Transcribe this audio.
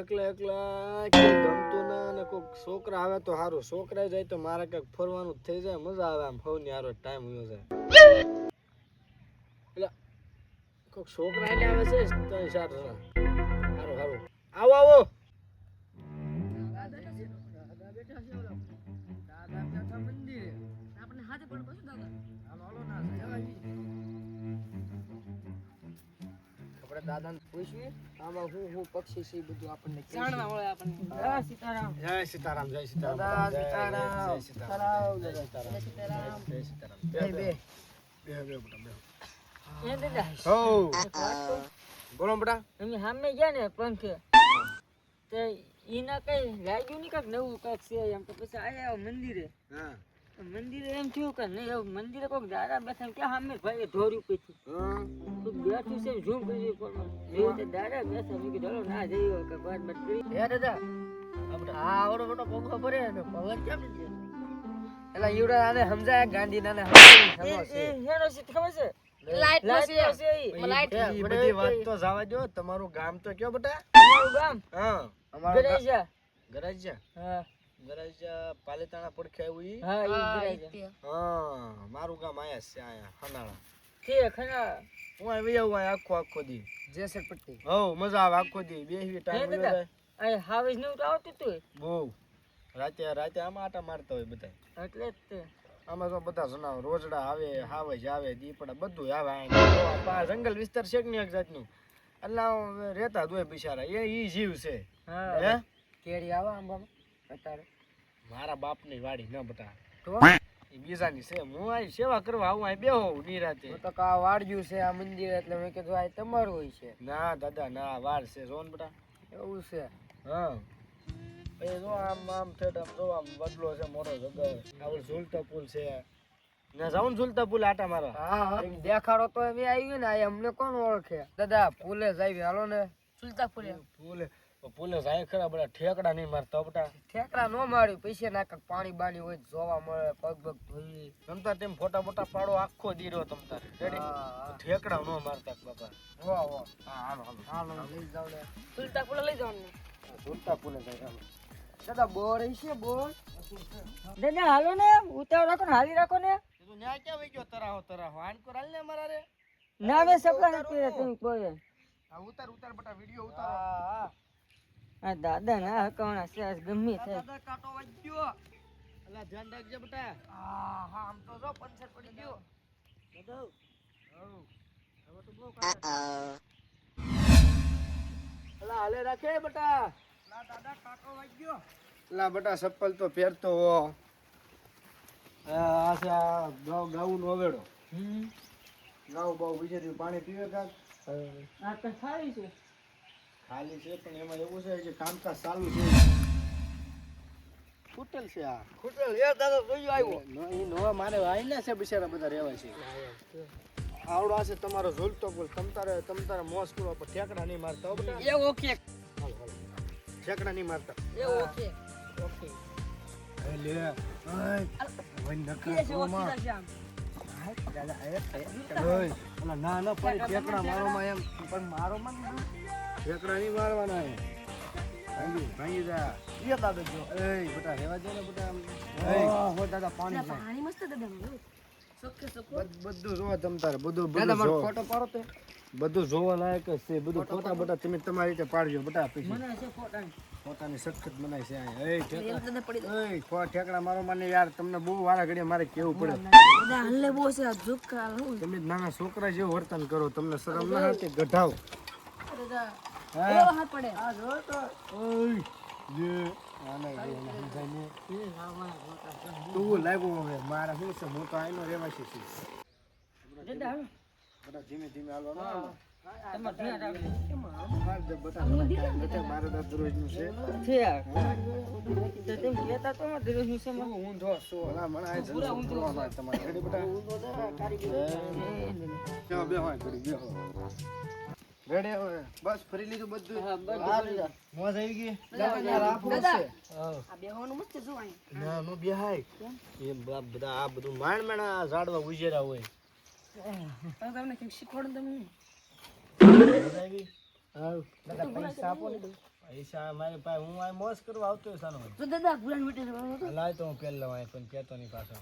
એકલા એકલા ગમતું ના અને કોઈક છોકરા આવે તો સારું છોકરા જાય તો મારે કંઈક ફરવાનું થઈ જાય. મજા આવે આમ. ફોન હારો ટાઈમ હોય જાય. એટલે કોઈક છોકરા એટલે આવે છે ત્રણ ચાર સારું સારું આવો આવો. આપણે દાદાને પૂછવી. આમાં હું હું પક્ષી છે બધું આપણને જાણવા મળે આપણને. જય સીતારામ. જય સીતારામ જય સીતારામ. જય સીતારામ. જય સીતારામ. જય સીતારામ. જય સીતારામ. બે બે. બે બે. બેટા બે. એ દાદા. હો. બોલો બેટા. અમે સામે ગયા ને પંખે. તે ઈના કઈ લાગ્યું નહીં કાંક નવું કાંક છે એમ. તો પછી આયા મંદિરે. હા. મંદિરે એમ થયું કે નહીં એવું મંદિરે કોઈક દાદા બેઠા ક્યાં સામે ભાઈ ધોર્યું પછી તો બેઠું છે ઝૂમ કરી પણ જોયું તો દાદા બેઠા મેં કીધું ના જઈએ કે બાદ બાદ કરી. હે દાદા આ આવડો મોટો પંખો ભરે ને પવન કેમ છે એટલે ઈવડા આને સમજાય ગાંધી નાને સમજાય હેનો છે ખબર છે? લાઈટ લાઈટ બધી વાત તો જવા દો તમારું ગામ તો કયો બેટા? તમારું ગામ? હા. અમારું ગણેશા ગરાજ્યા? હા. ગરાજ્યા પાલીતાણા પડખે આવ્યું હા ઈ હા મારું ગામ આયા છે આયા હું આવી આવું આખો આખો દી. જેસર પટ્ટી હો મજા આવે આખો દી. બેહવી ટાઈમ દાદા આ હાવેજનું આવતું તું બહુ. રાતે રાતે આમાં આટા મારતા હોય બધા એટલે જ તે. આમાં તો બધા જનાવર રોજડા આવે હાવજ આવે દીપડા બધું આવે જંગલ વિસ્તાર છે ને એક જાતનું? એટલે રહેતા જ હોય બિચારા. એ ઈ જીવ છે. હે કેરી આવે આંબામાં અત્યારે મારા બાપની વાડી ન બટા તો? એ બીજાની છે. હું આ સેવા કરવા આવું આ બેહો નિરાતે. તો કા વાડ્યું છે આ મંદિર એટલે મેં કીધું આ તમારું હોય છે. ના દાદા ના વાર છે. જોન બટા. એવું છે? હા. એ જો આમ આમ થેટ આમ જો આમ બદલો છે મોટો જગર આવું ઝૂલતો પુલ છે. ના જાઉં ઝૂલતા પુલ આટા મારો હા દેખાડો તો એમ આવી ને આ અમને કોણ ઓળખે? દાદા ફૂલે જાય હાલો ને. ઝૂલતા પુલે. પુલે. પુલે આય ખરા બધા ઠેકડા નહીં મારતા બટા ઠેકડા નો માર્યું પૈસે નાખક પાણી બાણી હોય જોવા મળે પગ પગ ધોઈ તમતા તેમ ફોટા ફોટા પાડો આખો દીરો તમતા રેડી ઠેકડા નો મારતા બાપા. વાહ વાહ. હા હાલો હાલો. હાલો લઈ જાવ ને સુલતા ફૂલે લઈ જવાનું સુલતા પુલે જાય હાલો. દાદા બોર છે બોર? દાદા હાલો ને ઉતાર રાખો ને હાલી રાખો ને. તું ન્યા ક્યાં વઈ ગયો તરાહો તરાહો. આન કોર હાલ ને મારા. રે ના વે સપના નથી તમે કોઈ. આ ઉતાર ઉતાર બટા વિડિયો ઉતાર. હા હા. આ દાદા ના હકવાના છે ગમે થાય. દાદા કાટો વાગ્યો અલા ધ્યાન રાખજે બેટા. હા હા આમ તો જો પંચર પડી ગયો. દાદા. હવે તો બહુ અલા હાલે રાખે બેટા. લા દાદા કાટો વાગ્યો અલા બેટા ચપ્પલ તો પહેરતો હો. આ છે આ ગાઉ ગાઉ નો ગાવ ગાઉ બહુ બીજે પાણી પીવે કાક. આ તો સારી છે. ખાલી છે પણ એમાં એવું છે કે કામકાજ ચાલુ છે. ખૂટેલ છે આ. ખૂટેલ. એ દાદા જોયું આવ્યો. નો- નવા મારે આઈના છે બિચારા બધા રહેવાય છે. આવડો આ છે તમારો ઝૂલતો પુલ તમ તારે તમ તારે મોસ કરો પણ ઠેકડા નહીં મારતા એ ઓકે. ઠેકડા નહીં મારતા. એ ઓકે. ઓકે. લે. માં. દાદા, એ, એ, ના ના પણ ઠેકડા મારોમાં એમ. પણ મારો માં ઠેકડા નહીં મારવાના એ. ભાંગી ભાંગી જા. એ દાદા જો. એ બટા રહેવા દે ને બટા એ હો દાદા પાણી પાણી મસ્ત દાદા સોકે સોકો બધ- જોવા તમ તારે બધું બધું મારો જોવા. ફોટો પાડો તે. બધું જોવા લાયક જ છે બધું ફોટા બટા તમે તમારી રીતે પાડજો બટા પછી. મને છે ફોટા પોતાની સખત બનાય છે. એય ઠેકડા. દાદા પડી એય ખો ઠેકડા મારો મને યાર તમને બહુ વારા ઘડીએ મારે કેવું પડે. દાદા હલ્લે બહુ છે તમે નાના છોકરા જેવું વર્તન કરો તમને શરમ ના આવે ગઢાવ. દાદા હા એવો હાથ પડે તો ઓય જે. તું હવે મારા શું છે હું તો આઈનો રહેવાસી છું. બધા ધીમે ધીમે હાલો ને તમારે તો. તો તો રેડે બસ ફરી લીધું બધું. હા, બધું મોજ આવી ગઈ. દાદા રાખવું છે આ બેહવાનું મસ્ત જોવાય ના નો બેહાય. એ બધા આ બધું માણ માંડ આ ઝાડવા ઉજેરા હોય. તમને કંઈક શીખવાડું તમને. મજા આવી દાદા પૈસા આપો ને. પૈસા મારી પાસે હું આ મોજ કરવા આવતો સાનો તો દાદા ભૂરાન મીટર લાય તો હું પેલ લવાય પણ કેતો નહીં પાછો.